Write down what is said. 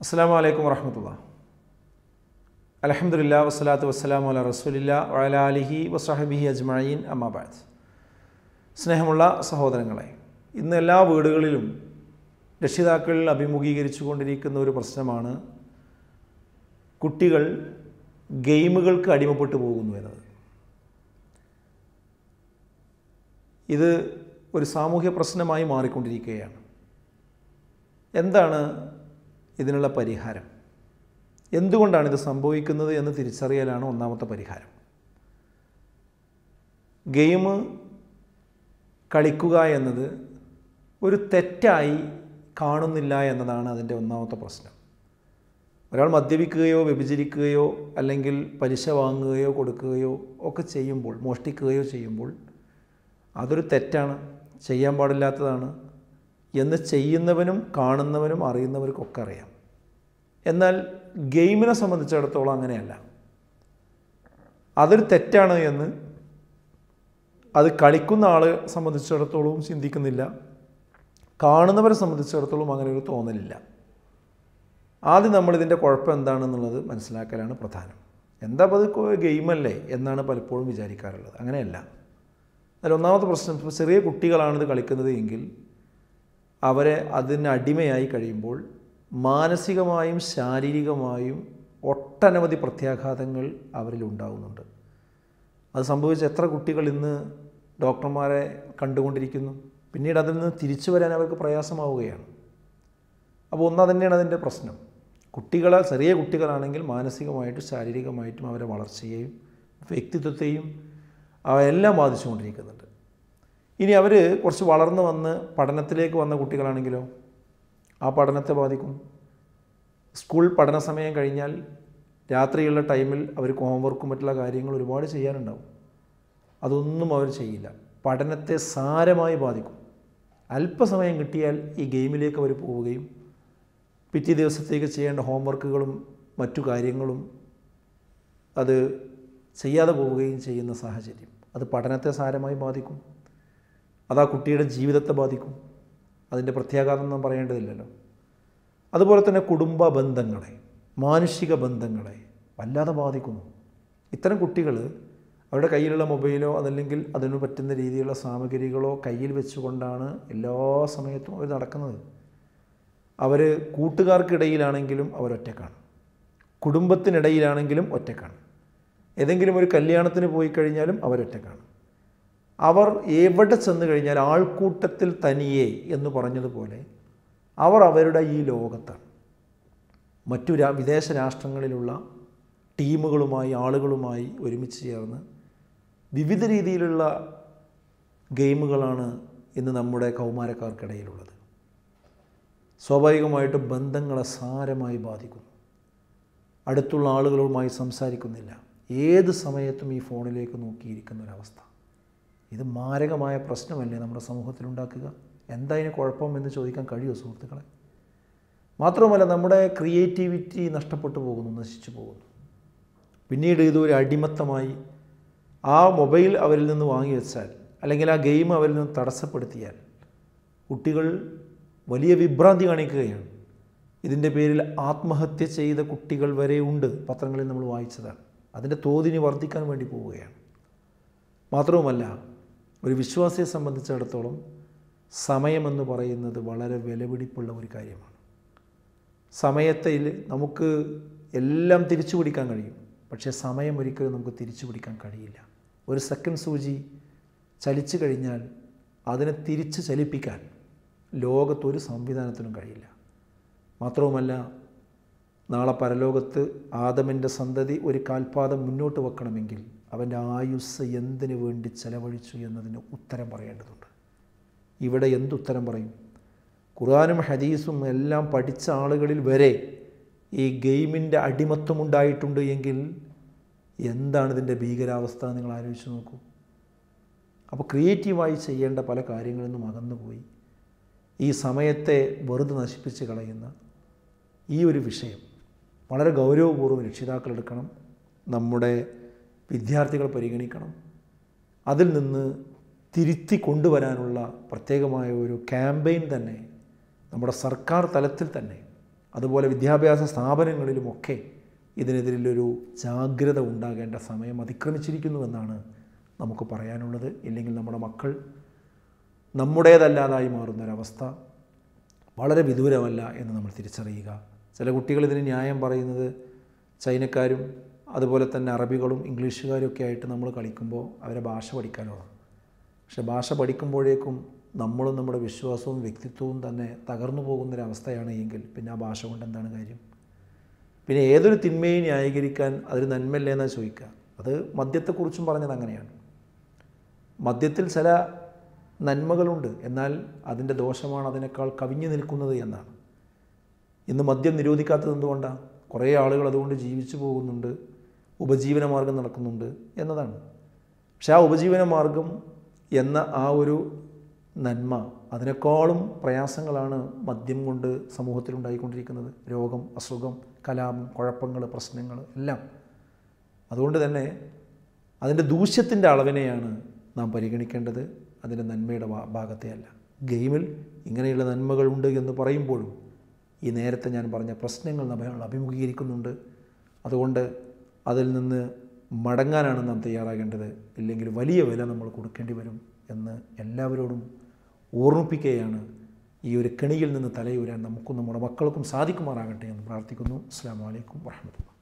അസ്സാം വലൈക്കും വറഹമത്തുള്ള. അലഹമുല്ല വസ്സലാത്തു വസ്സലാമു അല റസൂലില്ല വഅല അലിഹി വസഹബിഹി അജ്മഈൻ അമ്മാബാദ് സ്നേഹമുള്ള സഹോദരങ്ങളെ ഇന്ന് എല്ലാ വീടുകളിലും രക്ഷിതാക്കൾ അഭിമുഖീകരിച്ചു കൊണ്ടിരിക്കുന്ന ഒരു പ്രശ്നമാണ് കുട്ടികൾ ഗെയിമുകൾക്ക് അടിമപ്പെട്ടു പോകുന്നു എന്നത്. ഇത് ഒരു സാമൂഹ്യ പ്രശ്നമായി മാറിക്കൊണ്ടിരിക്കുകയാണ്. എന്താണ് ഇതിനുള്ള പരിഹാരം. എന്തുകൊണ്ടാണ് ഇത് സംഭവിക്കുന്നത് എന്ന് തിരിച്ചറിയലാണ് ഒന്നാമത്തെ പരിഹാരം. ഗെയിം കളിക്കുക എന്നത് ഒരു തെറ്റായി കാണുന്നില്ല എന്നതാണ് അതിന്റെ ഒന്നാമത്തെ പ്രശ്നം. ഒരാൾ മദ്യപിക്കുകയോ വ്യഭിചരിക്കുകയോ അല്ലെങ്കിൽ പലിശ വാങ്ങുകയോ കൊടുക്കുകയോ ഒക്കെ ചെയ്യുമ്പോൾ മോഷ്ടിക്കുകയോ ചെയ്യുമ്പോൾ അതൊരു തെറ്റാണ് ചെയ്യാൻ പാടില്ലാത്തതാണ് എന്ന് ചെയ്യുന്നവനും കാണുന്നവനും അറിയുന്നവർക്കൊക്കെ അറിയാം. എന്നാൽ ഗെയിമിനെ സംബന്ധിച്ചിടത്തോളം അങ്ങനെയല്ല. അതൊരു തെറ്റാണ് എന്ന് അത് കളിക്കുന്ന ആളെ സംബന്ധിച്ചിടത്തോളവും ചിന്തിക്കുന്നില്ല. കാണുന്നവരെ സംബന്ധിച്ചിടത്തോളം അങ്ങനെ ഒരു തോന്നലില്ല. ആദ്യം നമ്മളിതിന്റെ കുഴപ്പം എന്താണെന്നുള്ളത് മനസ്സിലാക്കലാണ് പ്രധാനം. എന്താ അപ്പോൾ അത് ഗെയിമല്ലേ എന്നാണ് പലപ്പോഴും വിചാരിക്കാറുള്ളത്. അങ്ങനെയല്ല. അതിൽ ഒന്നാമത്തെ പ്രശ്നം ചെറിയ കുട്ടികളാണിത് കളിക്കുന്നത് എങ്കിൽ അവരെ അതിന് അടിമയായി കഴിയുമ്പോൾ മാനസികമായും ശാരീരികമായും ഒട്ടനവധി പ്രത്യാഘാതങ്ങൾ അവരിൽ ഉണ്ടാകുന്നുണ്ട് അത് സംഭവിച്ച എത്ര കുട്ടികൾ ഇന്ന് ഡോക്ടർമാരെ കണ്ടുകൊണ്ടിരിക്കുന്നു. പിന്നീട് അതിൽ നിന്ന് തിരിച്ചു വരാൻ അവർക്ക് പ്രയാസമാവുകയാണ്. അപ്പോൾ ഒന്നാ തന്നെയാണ് അതിന്റെ പ്രശ്നം. കുട്ടികളെ ചെറിയ കുട്ടികളാണെങ്കിൽ മാനസികമായിട്ടും ശാരീരികമായിട്ടും അവരെ വളർച്ചയെയും വ്യക്തിത്വത്തെയും അവയെല്ലാം ബാധിച്ചുകൊണ്ടിരിക്കുന്നുണ്ട്. ഇനി അവർ കുറച്ച് വളർന്നു വന്ന് പഠനത്തിലേക്ക് വന്ന കുട്ടികളാണെങ്കിലോ ആ പഠനത്തെ ബാധിക്കും. സ്കൂൾ പഠന സമയം കഴിഞ്ഞാൽ രാത്രിയുള്ള ടൈമിൽ അവർക്ക് ഹോംവർക്കും മറ്റുള്ള കാര്യങ്ങൾ ഒരുപാട് ചെയ്യാനുണ്ടാവും. അതൊന്നും അവർ ചെയ്യില്ല. പഠനത്തെ സാരമായി ബാധിക്കും. അല്പസമയം കിട്ടിയാൽ ഈ ഗെയിമിലേക്ക് അവർ പോവുകയും പിറ്റേ ദിവസത്തേക്ക് ചെയ്യേണ്ട ഹോംവർക്കുകളും മറ്റു കാര്യങ്ങളും അത് ചെയ്യാതെ പോവുകയും ചെയ്യുന്ന സാഹചര്യം. അത് പഠനത്തെ സാരമായി ബാധിക്കും. അത് ആ കുട്ടിയുടെ ജീവിതത്തെ ബാധിക്കും. അതിന്റെ പ്രത്യാഘാതം നാം പറയേണ്ടതില്ലല്ലോ. അതുപോലെ തന്നെ കുടുംബ ബന്ധങ്ങളെ മാനുഷിക ബന്ധങ്ങളെ വല്ലാതെ ബാധിക്കുന്നു. ഇത്തരം കുട്ടികൾ അവരുടെ കയ്യിലുള്ള മൊബൈലോ അതല്ലെങ്കിൽ അതിന് പറ്റുന്ന രീതിയിലുള്ള സാമഗ്രികളോ കയ്യിൽ വെച്ചുകൊണ്ടാണ് എല്ലാ സമയത്തും അവർ നടക്കുന്നത്. അവർ കൂട്ടുകാർക്കിടയിലാണെങ്കിലും അവരൊറ്റക്കാണ് കുടുംബത്തിനിടയിലാണെങ്കിലും ഒറ്റക്കാണ്. ഏതെങ്കിലും ഒരു കല്യാണത്തിന് പോയി കഴിഞ്ഞാലും അവരൊറ്റക്കാണ് അവർ എവിടെ ചെന്ന് കഴിഞ്ഞാൽ ആൾക്കൂട്ടത്തിൽ തനിയെ എന്ന് പറഞ്ഞതുപോലെ അവർ അവരുടെ ഈ ലോകത്താണ്. മറ്റു രാ വിദേശ രാഷ്ട്രങ്ങളിലുള്ള ടീമുകളുമായി ആളുകളുമായി ഒരുമിച്ച് ചേർന്ന് വിവിധ രീതിയിലുള്ള ഗെയിമുകളാണ് ഇന്ന് നമ്മുടെ കൗമാരക്കാർക്കിടയിലുള്ളത്. സ്വാഭാവികമായിട്ട് ബന്ധങ്ങളെ സാരമായി ബാധിക്കുന്നു. അടുത്തുള്ള ആളുകളുമായി സംസാരിക്കുന്നില്ല. ഏത് സമയത്തും ഈ ഫോണിലേക്ക് നോക്കിയിരിക്കുന്ന ഒരവസ്ഥ ഇത് മാരകമായ പ്രശ്നമല്ലേ നമ്മുടെ സമൂഹത്തിൽ ഉണ്ടാക്കുക ഇതിന് കുഴപ്പം എന്ന് ചോദിക്കാൻ കഴിയുമോ സുഹൃത്തുക്കളെ? മാത്രവുമല്ല നമ്മുടെ ക്രിയേറ്റിവിറ്റി നഷ്ടപ്പെട്ടു പോകുന്നു നശിച്ചു പോകുന്നു. പിന്നീട് ഇതൊരു അടിമത്തമായി ആ മൊബൈൽ അവരിൽ നിന്ന് വാങ്ങി വെച്ചാൽ അല്ലെങ്കിൽ ആ ഗെയിം അവരിൽ നിന്ന് തടസ്സപ്പെടുത്തിയാൽ കുട്ടികൾ വലിയ വിഭ്രാന്തി കാണിക്കുകയാണ്. ഇതിന്റെ പേരിൽ ആത്മഹത്യ ചെയ്ത കുട്ടികൾ വരെ ഉണ്ട് പത്രങ്ങളിൽ നമ്മൾ വായിച്ചതാണ്. അതിന്റെ തോതിന് വർദ്ധിക്കാൻ വേണ്ടി പോവുകയാണ്. മാത്രവുമല്ല ഒരു വിശ്വാസിയെ സംബന്ധിച്ചിടത്തോളം സമയമെന്ന് പറയുന്നത് വളരെ വിലപിടിപ്പുള്ള ഒരു കാര്യമാണ്. സമയത്തിൽ നമുക്ക് എല്ലാം തിരിച്ചു പിടിക്കാൻ കഴിയും. പക്ഷേ സമയം ഒരിക്കലും നമുക്ക് തിരിച്ചു പിടിക്കാൻ കഴിയില്ല. ഒരു സെക്കൻഡ് സൂചി ചലിച്ചു കഴിഞ്ഞാൽ അതിനെ തിരിച്ച് ചലിപ്പിക്കാൻ ലോകത്തൊരു സംവിധാനത്തിനും കഴിയില്ല. മാത്രവുമല്ല നാളെ പരലോകത്ത് ആദമിന്റെ സന്തതി ഒരു കാൽപാദം മുന്നോട്ട് വെക്കണമെങ്കിൽ അവന്റെ ആയുസ് എന്തിനു വേണ്ടി ചെലവഴിച്ചു എന്നതിന് ഉത്തരം പറയേണ്ടതുണ്ട്. ഇവിടെ എന്തുത്തരം പറയും? ഖുർആാനും ഹദീസും എല്ലാം പഠിച്ച ആളുകളിൽ വരെ ഈ ഗെയിമിന്റെ അടിമത്വം ഉണ്ടായിട്ടുണ്ട് എങ്കിൽ എന്താണ് ഇതിന്റെ ഭീകരാവസ്ഥ നിങ്ങൾ ആലോചിച്ച് നോക്കൂ. അപ്പോൾ ക്രിയേറ്റീവായി ചെയ്യേണ്ട പല കാര്യങ്ങളിൽ നിന്നും അകന്നുപോയി. ഈ സമയത്തെ വെറുതെ നശിപ്പിച്ച് കളയുന്ന ഈ ഒരു വിഷയം വളരെ ഗൗരവപൂർവം രക്ഷിതാക്കൾ എടുക്കണം നമ്മുടെ വിദ്യാർത്ഥികൾ പരിഗണിക്കണം. അതിൽ നിന്ന് തിരുത്തി കൊണ്ടുവരാനുള്ള പ്രത്യേകമായ ഒരു ക്യാമ്പയിൻ തന്നെ നമ്മുടെ സർക്കാർ തലത്തിൽ തന്നെ അതുപോലെ വിദ്യാഭ്യാസ സ്ഥാപനങ്ങളിലുമൊക്കെ ഇതിനെതിരിലൊരു ജാഗ്രത ഉണ്ടാകേണ്ട സമയം അതിക്രമിച്ചിരിക്കുന്നുവെന്നാണ് നമുക്ക് പറയാനുള്ളത്. ഇല്ലെങ്കിൽ നമ്മുടെ മക്കൾ നമ്മുടേതല്ലാതായി മാറുന്നൊരവസ്ഥ വളരെ വിദൂരമല്ല എന്ന് നമ്മൾ തിരിച്ചറിയുക. ചില കുട്ടികൾ ഇതിന് ന്യായം പറയുന്നത് ചൈനക്കാരും അതുപോലെ തന്നെ അറബികളും ഇംഗ്ലീഷുകാരും ഒക്കെ ആയിട്ട് നമ്മൾ കളിക്കുമ്പോൾ അവരെ ഭാഷ പഠിക്കാനുള്ളതാണ്. പക്ഷെ ഭാഷ പഠിക്കുമ്പോഴേക്കും നമ്മളും നമ്മുടെ വിശ്വാസവും വ്യക്തിത്വവും തന്നെ തകർന്നു പോകുന്നൊരവസ്ഥയാണ് എങ്കിൽ പിന്നെ ആ ഭാഷ കൊണ്ട് എന്താണ് കാര്യം? പിന്നെ ഏതൊരു തിന്മയും ന്യായീകരിക്കാൻ അതൊരു നന്മയല്ലേ എന്നാണ് ചോദിക്കുക. അത് മദ്യത്തെക്കുറിച്ചും പറഞ്ഞത് അങ്ങനെയാണ്. മദ്യത്തിൽ ചില നന്മകളുണ്ട്. എന്നാൽ അതിന്റെ ദോഷമാണ് അതിനേക്കാൾ കവിഞ്ഞു നിൽക്കുന്നത് എന്നാണ്. ഇന്ന് മദ്യം നിരോധിക്കാത്തത് എന്തുകൊണ്ടാണ്? കുറേ ആളുകൾ അതുകൊണ്ട് ജീവിച്ചു പോകുന്നുണ്ട്. ഉപജീവന മാർഗം നടക്കുന്നുണ്ട് എന്നതാണ്. പക്ഷെ ആ ഉപജീവനമാർഗം എന്ന ആ ഒരു നന്മ അതിനേക്കാളും പ്രയാസങ്ങളാണ് മദ്യം കൊണ്ട് സമൂഹത്തിലുണ്ടായിക്കൊണ്ടിരിക്കുന്നത് രോഗം അസുഖം കലാപം കുഴപ്പങ്ങൾ പ്രശ്നങ്ങൾ എല്ലാം. അതുകൊണ്ട് തന്നെ അതിന്റെ ദൂഷ്യത്തിന്റെ അളവിനെയാണ് നാം പരിഗണിക്കേണ്ടത്. അതിന്റെ നന്മയുടെ ഭാഗത്തെയല്ല. ഗെയിമിൽ ഇങ്ങനെയുള്ള നന്മകളുണ്ട് എന്ന് പറയുമ്പോഴും ഈ നേരത്തെ ഞാൻ പറഞ്ഞ പ്രശ്നങ്ങൾ നമ്മൾ അഭിമുഖീകരിക്കുന്നുണ്ട്. അതുകൊണ്ട് അതിൽ നിന്ന് മടങ്ങാനാണ് നാം തയ്യാറാകേണ്ടത്. ഇല്ലെങ്കിൽ വലിയ വില നമ്മൾ കൊടുക്കേണ്ടി വരും എന്ന് എല്ലാവരോടും ഓർമ്മിപ്പിക്കുകയാണ് ഈ ഒരു കെണിയിൽ നിന്ന് തലയൂരാൻ നമുക്കും നമ്മുടെ മക്കൾക്കും സാധിക്കുമാറാകട്ടെ എന്ന് പ്രാർത്ഥിക്കുന്നു. അസ്സാം വലൈക്കും വാഹമത്തുള്ള